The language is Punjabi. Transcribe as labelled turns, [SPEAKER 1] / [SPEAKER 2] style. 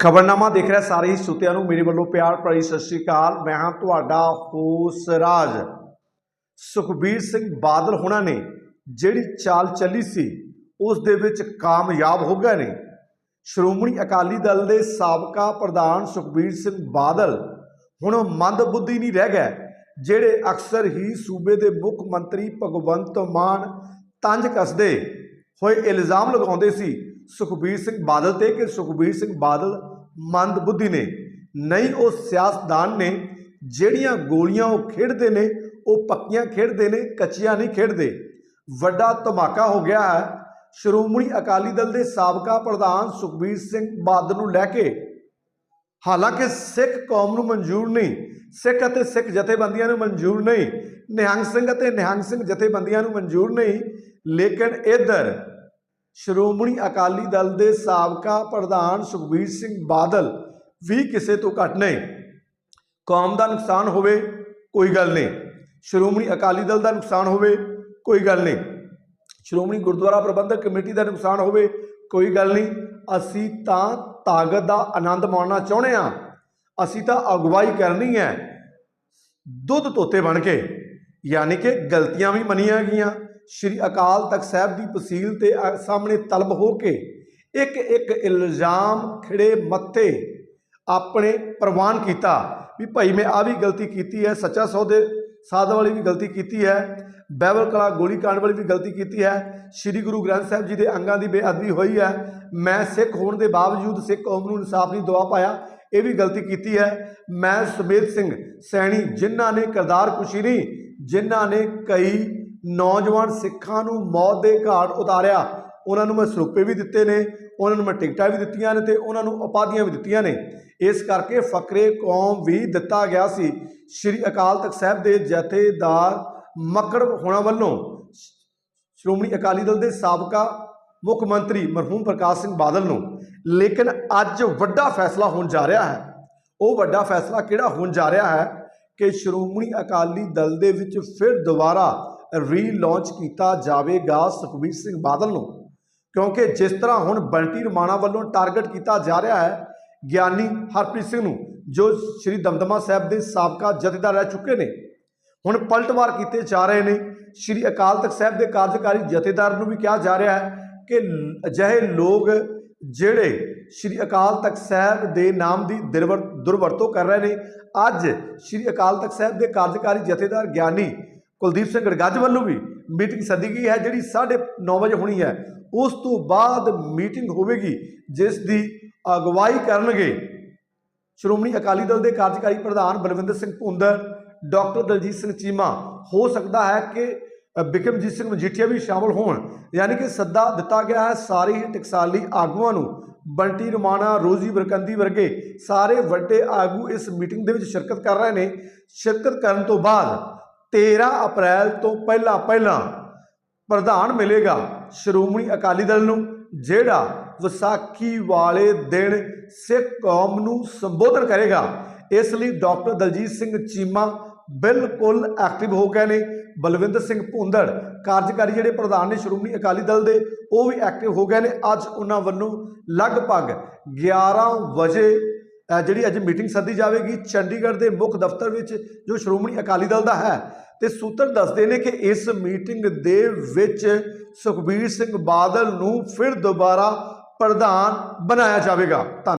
[SPEAKER 1] ਖਬਰਨਾਮਾ ਦੇਖ ਰਿਹਾ, ਸਾਰੇ ਹੀ ਸੁਤਿਆਂ ਨੂੰ ਮੇਰੇ ਵੱਲੋਂ ਪਿਆਰ ਭਰੀ ਸਤਿ ਸ਼੍ਰੀ ਅਕਾਲ। ਮੈਂ ਹਾਂ ਤੁਹਾਡਾ ਹੋਸ ਰਾਜ। ਸੁਖਬੀਰ ਸਿੰਘ ਬਾਦਲ ਹੋਣਾ ਨੇ ਜਿਹੜੀ ਚਾਲ ਚੱਲੀ ਸੀ, ਉਸ ਦੇ ਵਿੱਚ ਕਾਮਯਾਬ ਹੋ ਗਏ ਨੇ। ਸ਼੍ਰੋਮਣੀ ਅਕਾਲੀ ਦਲ ਦੇ ਸਾਬਕਾ ਪ੍ਰਧਾਨ ਸੁਖਬੀਰ ਸਿੰਘ ਬਾਦਲ ਹੁਣ ਉਹ ਮੰਦ ਬੁੱਧੀ ਨਹੀਂ ਰਹਿ ਗਏ, ਜਿਹੜੇ ਅਕਸਰ ਹੀ ਸੂਬੇ ਦੇ ਮੁੱਖ ਮੰਤਰੀ ਭਗਵੰਤ ਮਾਨ ਤੰਜ ਕੱਸਦੇ ਹੋਏ ਇਲਜ਼ਾਮ ਲਗਾਉਂਦੇ ਸੀ ਸੁਖਬੀਰ ਸਿੰਘ ਬਾਦਲ ਤੇ ਕਿ ਸੁਖਬੀਰ ਸਿੰਘ ਬਾਦਲ ਮੰਦ ਬੁੱਧੀ ਨੇ? ਨਹੀਂ, ਉਹ ਸਿਆਸਤਦਾਨ ਨੇ। ਜਿਹੜੀਆਂ ਗੋਲੀਆਂ ਉਹ ਖੇਡਦੇ ਨੇ, ਉਹ ਪੱਕੀਆਂ ਖੇਡਦੇ ਨੇ, ਕੱਚੀਆਂ ਨਹੀਂ ਖੇਡਦੇ। ਵੱਡਾ ਧਮਾਕਾ ਹੋ ਗਿਆ ਹੈ। ਸ਼੍ਰੋਮਣੀ ਅਕਾਲੀ ਦਲ ਦੇ ਸਾਬਕਾ ਪ੍ਰਧਾਨ ਸੁਖਬੀਰ ਸਿੰਘ ਬਾਦਲ ਨੂੰ ਲੈ ਕੇ। ਹਾਲਾਂਕਿ ਸਿੱਖ ਕੌਮ ਨੂੰ ਮਨਜ਼ੂਰ ਨਹੀਂ, ਸਿੱਖ ਅਤੇ ਸਿੱਖ ਜਥੇਬੰਦੀਆਂ ਨੂੰ ਮਨਜ਼ੂਰ ਨਹੀਂ, ਨਿਹੰਗ ਸਿੰਘ ਅਤੇ ਨਿਹੰਗ ਸਿੰਘ ਜਥੇਬੰਦੀਆਂ ਨੂੰ ਮਨਜ਼ੂਰ ਨਹੀਂ। ਲੇਕਿਨ ਇਧਰ ਸ਼੍ਰੋਮਣੀ ਅਕਾਲੀ ਦਲ ਦੇ ਸਾਬਕਾ ਪ੍ਰਧਾਨ ਸੁਖਬੀਰ ਸਿੰਘ ਬਾਦਲ ਵੀ ਕਿਸੇ ਤੋਂ ਘੱਟ ਨਹੀਂ। ਕੌਮ ਦਾ ਨੁਕਸਾਨ ਹੋਵੇ, ਕੋਈ ਗੱਲ ਨਹੀਂ। ਸ਼੍ਰੋਮਣੀ ਅਕਾਲੀ ਦਲ ਦਾ ਨੁਕਸਾਨ ਹੋਵੇ, ਕੋਈ ਗੱਲ ਨਹੀਂ। ਸ਼੍ਰੋਮਣੀ ਗੁਰਦੁਆਰਾ ਪ੍ਰਬੰਧਕ ਕਮੇਟੀ ਦਾ ਨੁਕਸਾਨ ਹੋਵੇ, ਕੋਈ ਗੱਲ ਨਹੀਂ। ਅਸੀਂ ਤਾਂ ਤਾਕਤ ਦਾ ਆਨੰਦ ਮਾਣਨਾ ਚਾਹੁੰਦੇ ਆ ਅਸੀਂ ਤਾਂ ਅਗਵਾਈ ਕਰਨੀ ਹੈ। ਦੁੱਧ ਤੋਤੇ ਬਣ ਕੇ, ਯਾਨੀ ਕਿ ਗਲਤੀਆਂ ਵੀ ਮੰਨੀਆਂ ਗਈਆਂ। ਸ਼੍ਰੀ ਅਕਾਲ ਤਖਤ ਸਾਹਿਬ ਦੀ ਪਸੀਲ ਤੇ ਸਾਹਮਣੇ ਤਲਬ ਹੋ ਕੇ ਇੱਕ ਇੱਕ ਇਲਜ਼ਾਮ ਖਿੜੇ ਮੱਥੇ ਆਪਣੇ ਪ੍ਰਵਾਨ ਕੀਤਾ ਵੀ ਭਾਈ ਮੈਂ ਆ ਵੀ ਗਲਤੀ ਕੀਤੀ ਹੈ, ਸੱਚਾ ਸੌਦੇ ਸਾਧ ਵਾਲੀ ਵੀ ਗਲਤੀ ਕੀਤੀ ਹੈ ਬਾਈਬਲ ਕਲਾ ਗੋਲੀ ਕਾਂਡ ਵਾਲੀ ਵੀ ਗਲਤੀ ਕੀਤੀ ਹੈ, ਸ੍ਰੀ ਗੁਰੂ ਗ੍ਰੰਥ ਸਾਹਿਬ ਜੀ ਦੇ ਅੰਗਾਂ ਦੀ ਬੇਅਦਬੀ ਹੋਈ ਹੈ, ਮੈਂ ਸਿੱਖ ਹੋਣ ਦੇ ਬਾਵਜੂਦ ਸਿੱਖ ਕੌਮ ਨੂੰ ਇਨਸਾਫ ਨਹੀਂ ਦਵਾ ਪਾਇਆ, ਇਹ ਵੀ ਗਲਤੀ ਕੀਤੀ ਹੈ, ਮੈਂ ਸੁਮੇਧ ਸਿੰਘ ਸੈਣੀ, ਜਿਨ੍ਹਾਂ ਨੇ ਕਰਦਾਰ ਕੁਸ਼ੀ ਨਹੀਂ, ਜਿਨ੍ਹਾਂ ਨੇ ਕਈ ਨੌਜਵਾਨ ਸਿੱਖਾਂ ਨੂੰ ਮੌਤ ਦੇ ਘਾਟ ਉਤਾਰਿਆ। ਉਹਨਾਂ ਨੂੰ ਮੈਂ ਸਰੂਪੇ ਵੀ ਦਿੱਤੇ ਨੇ, ਉਹਨਾਂ ਨੂੰ ਮੈਂ ਟਿਕਟਾਂ ਵੀ ਦਿੱਤੀਆਂ ਨੇ ਤੇ ਉਹਨਾਂ ਨੂੰ ਉਪਾਧੀਆਂ ਵੀ ਦਿੱਤੀਆਂ ਨੇ। ਇਸ ਕਰਕੇ ਫਕਰੇ ਕੌਮ ਵੀ ਦਿੱਤਾ ਗਿਆ ਸੀ। ਸ੍ਰੀ ਅਕਾਲ ਤਖਤ ਸਾਹਿਬ ਦੇ ਜਥੇਦਾਰ ਮੱਕੜ ਹੋਣਾ ਵੱਲੋਂ ਸ਼੍ਰੋਮਣੀ ਅਕਾਲੀ ਦਲ ਦੇ ਸਾਬਕਾ ਮੁੱਖ ਮੰਤਰੀ ਮਰਹੂਮ ਪ੍ਰਕਾਸ਼ ਸਿੰਘ ਬਾਦਲ ਨੂੰ। ਲੇਕਿਨ ਅੱਜ ਵੱਡਾ ਫੈਸਲਾ ਹੋਣ ਜਾ ਰਿਹਾ ਹੈ। ਉਹ ਵੱਡਾ ਫੈਸਲਾ ਕਿਹੜਾ ਹੋਣ ਜਾ ਰਿਹਾ ਹੈ ਕਿ ਸ਼੍ਰੋਮਣੀ ਅਕਾਲੀ ਦਲ ਦੇ ਵਿੱਚ ਫਿਰ ਦੁਬਾਰਾ ਰੀਲਾਂਚ ਕੀਤਾ ਜਾਵੇਗਾ ਸੁਖਬੀਰ ਸਿੰਘ ਬਾਦਲ ਨੂੰ, ਕਿਉਂਕਿ ਜਿਸ ਤਰ੍ਹਾਂ ਹੁਣ ਬੰਟੀ ਰਮਾਣਾ ਵੱਲੋਂ ਟਾਰਗੇਟ ਕੀਤਾ ਜਾ ਰਿਹਾ ਹੈ, ਗਿਆਨੀ ਹਰਪ੍ਰੀਤ ਸਿੰਘ ਨੂੰ, ਜੋ ਸ੍ਰੀ ਦਮਦਮਾ ਸਾਹਿਬ ਦੇ ਸਾਬਕਾ ਜਥੇਦਾਰ ਰਹਿ ਚੁੱਕੇ ਨੇ, ਹੁਣ ਪਲਟਵਾਰ ਕੀਤੇ ਜਾ ਰਹੇ ਨੇ, ਸ੍ਰੀ ਅਕਾਲ ਤਖਤ ਸਾਹਿਬ ਦੇ ਕਾਰਜਕਾਰੀ ਜਥੇਦਾਰ ਨੂੰ ਵੀ ਕਿਹਾ ਜਾ ਰਿਹਾ ਹੈ ਕਿ ਅਜਿਹੇ ਲੋਕ ਜਿਹੜੇ ਸ੍ਰੀ ਅਕਾਲ ਤਖਤ ਸਾਹਿਬ ਦੇ ਨਾਮ ਦੀ ਦੁਰਵਰ- ਦੁਰਵਰਤੋਂ ਕਰ ਰਹੇ ਨੇ, ਅੱਜ ਸ੍ਰੀ ਅਕਾਲ ਤਖਤ ਸਾਹਿਬ ਦੇ ਕਾਰਜਕਾਰੀ ਜਥੇਦਾਰ ਗਿਆਨੀ ਕੁਲਦੀਪ ਸਿੰਘ ਗੜਗੱਜ ਵੱਲੋਂ ਵੀ ਮੀਟਿੰਗ ਸੱਦੀ ਗਈ ਹੈ ਜਿਹੜੀ 9:30 ਵਜੇ ਹੋਣੀ ਹੈ। ਉਸ ਤੋਂ ਬਾਅਦ ਮੀਟਿੰਗ ਹੋਵੇਗੀ ਜਿਸ ਦੀ ਅਗਵਾਈ ਕਰਨਗੇ ਸ਼੍ਰੋਮਣੀ ਅਕਾਲੀ ਦਲ ਦੇ ਕਾਰਜਕਾਰੀ ਪ੍ਰਧਾਨ ਬਲਵਿੰਦਰ ਸਿੰਘ ਭੁੰਦਰ ਡਾਕਟਰ ਦਲਜੀਤ ਸਿੰਘ ਚੀਮਾ। ਹੋ ਸਕਦਾ ਹੈ ਕਿ ਅ, ਬਿਕਰਮਜੀਤ ਸਿੰਘ ਮਜੀਠੀਆ ਵੀ ਸ਼ਾਮਲ ਹੋਣ। ਯਾਨੀ ਕਿ ਸੱਦਾ ਦਿੱਤਾ ਗਿਆ ਹੈ ਸਾਰੇ ਹੀ ਟਕਸਾਲੀ ਆਗੂਆਂ ਨੂੰ ਬੰਟੀ ਰਮਾਣਾ ਰੋਜ਼ੀ ਬਰਕੰਦੀ ਵਰਗੇ ਸਾਰੇ ਵੱਡੇ ਆਗੂ ਇਸ ਮੀਟਿੰਗ ਦੇ ਵਿੱਚ ਸ਼ਿਰਕਤ ਕਰ ਰਹੇ ਨੇ। ਸ਼ਿਰਕਤ ਕਰਨ ਤੋਂ ਬਾਅਦ 13 ਅਪ੍ਰੈਲ ਤੋਂ ਪਹਿਲਾਂ ਪਹਿਲਾਂ ਪ੍ਰਧਾਨ ਮਿਲੇਗਾ ਸ਼੍ਰੋਮਣੀ ਅਕਾਲੀ ਦਲ ਨੂੰ, ਜਿਹੜਾ ਵਿਸਾਖੀ ਵਾਲੇ ਦਿਨ ਸਿੱਖ ਕੌਮ ਨੂੰ ਸੰਬੋਧਨ ਕਰੇਗਾ। ਇਸ ਲਈ ਡਾਕਟਰ ਦਲਜੀਤ ਸਿੰਘ ਚੀਮਾ ਬਿਲਕੁਲ ਐਕਟਿਵ ਹੋ ਗਏ ਨੇ। ਬਲਵਿੰਦਰ ਸਿੰਘ ਭੁੰਦੜ, ਕਾਰਜਕਾਰੀ ਜਿਹੜੇ ਪ੍ਰਧਾਨ ਨੇ ਸ਼੍ਰੋਮਣੀ ਅਕਾਲੀ ਦਲ ਦੇ, ਉਹ ਵੀ ਐਕਟਿਵ ਹੋ ਗਏ ਨੇ। ਅੱਜ ਉਹਨਾਂ ਵੱਲੋਂ ਲਗਭਗ 11 ਵਜੇ ਜਿਹੜੀ ਅੱਜ ਮੀਟਿੰਗ ਸੱਦੀ ਜਾਵੇਗੀ ਚੰਡੀਗੜ੍ਹ ਦੇ ਮੁੱਖ ਦਫ਼ਤਰ ਵਿੱਚ, ਜੋ ਸ਼੍ਰੋਮਣੀ ਅਕਾਲੀ ਦਲ ਦਾ ਹੈ। ਤੇ ਸੂਤਰ ਦੱਸਦੇ ਨੇ ਕਿ ਇਸ ਮੀਟਿੰਗ ਦੇ ਵਿੱਚ ਸੁਖਬੀਰ ਸਿੰਘ ਬਾਦਲ ਨੂੰ ਫਿਰ ਦੁਬਾਰਾ ਪ੍ਰਧਾਨ ਬਣਾਇਆ ਜਾਵੇਗਾ। ਧੰਨ